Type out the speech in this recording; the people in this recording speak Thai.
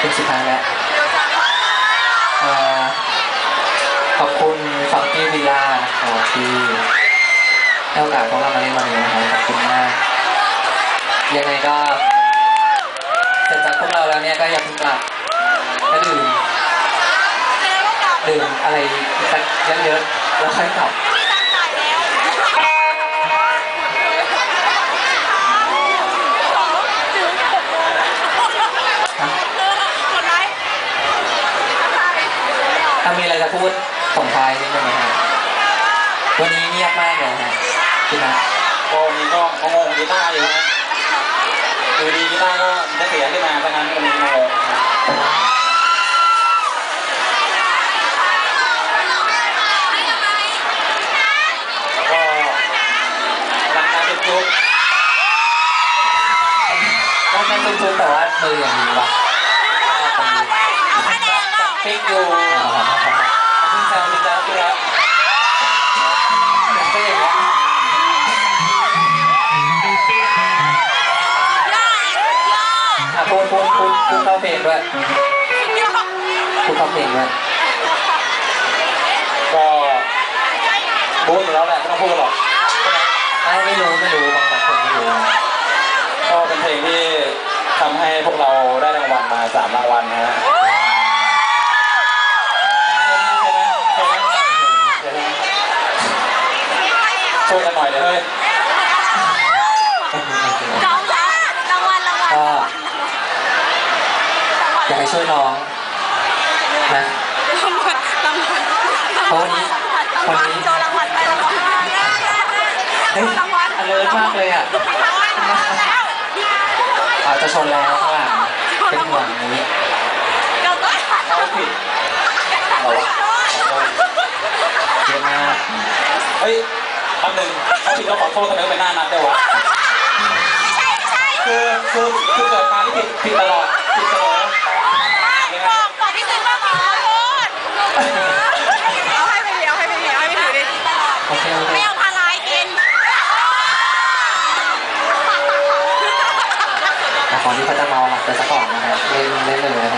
เป็นสุดท้ายแล้วอขอบคุณฟังกี้วิลานะครับที่ให้โอกาสพวกเรามาเล่นวันนี้นะครับขอบคุณมากยังไงก็เสร็จจากพวกเราแล้วเนี่ยก็อย่าเพิ่งกลับก็ดื่มดื่มอะไรสักเยอะๆแล้วค่อยกลับ พูดส่งท้ายนิดนึงนะฮะวันนี้เงียบมากเลยฮะพี่นัทก็วันนี้ก็งงกีตาร์อยู่นะอยู่ดีกีตาร์ก็ได้เสียขึ้นมาเพราะฉะนั้นวันนี้งงนะครับก็หลังจากเป็นจุ๊บก็แค่ตุ้มๆแต่ว่ามืออย่างนี้วะตรงนี้ฟิกอยู่ซึ่ง แซวซึ่งแซวคือแล้วก็อย่างเงี้ยอะพูดพูดพูดพูดเข้าเพลงด้วยพูดเข้าเพลงด้วยก็บู๊อยู่แล้วแหละไม่ต้องพูดหรอกไม่ไม่รู้ไม่รู้บางบางคนไม่รู้ก็เป็นเพลงที่ทำให้พวกเราได้รางวัลมาสามรางวัลนะฮะ ช่วยกันหน่อยเดี๋ยวเฮ้ยก็อยากให้ช่วยน้องนะเพราะวันนี้วันนี้เฮ้ยอเลิร์มากเลยอะอาจจะชนแล้วข้างหลังเป็นห่วงอย่างนี้เอาผิดเอาวะเยอะมากเฮ้ยแป๊ บหนึ่งเขาผิดก็ขอโทษทำไมต้องไปหน้านัดด้วใช่คือคือคือเกิดมาที่ผิดผิดตลอดผิดเสมอบอกบอกพี่คือว่าขอโทษเอาให้ไปเลี้ยวให้ไปเลี้ยวให้ไปถือดิโอเคอเไม่เอาพาลายกินตอนนี้เขาจะเมาหลับไปสักก่อนนะครับเล่นเล่นเลยนะครับ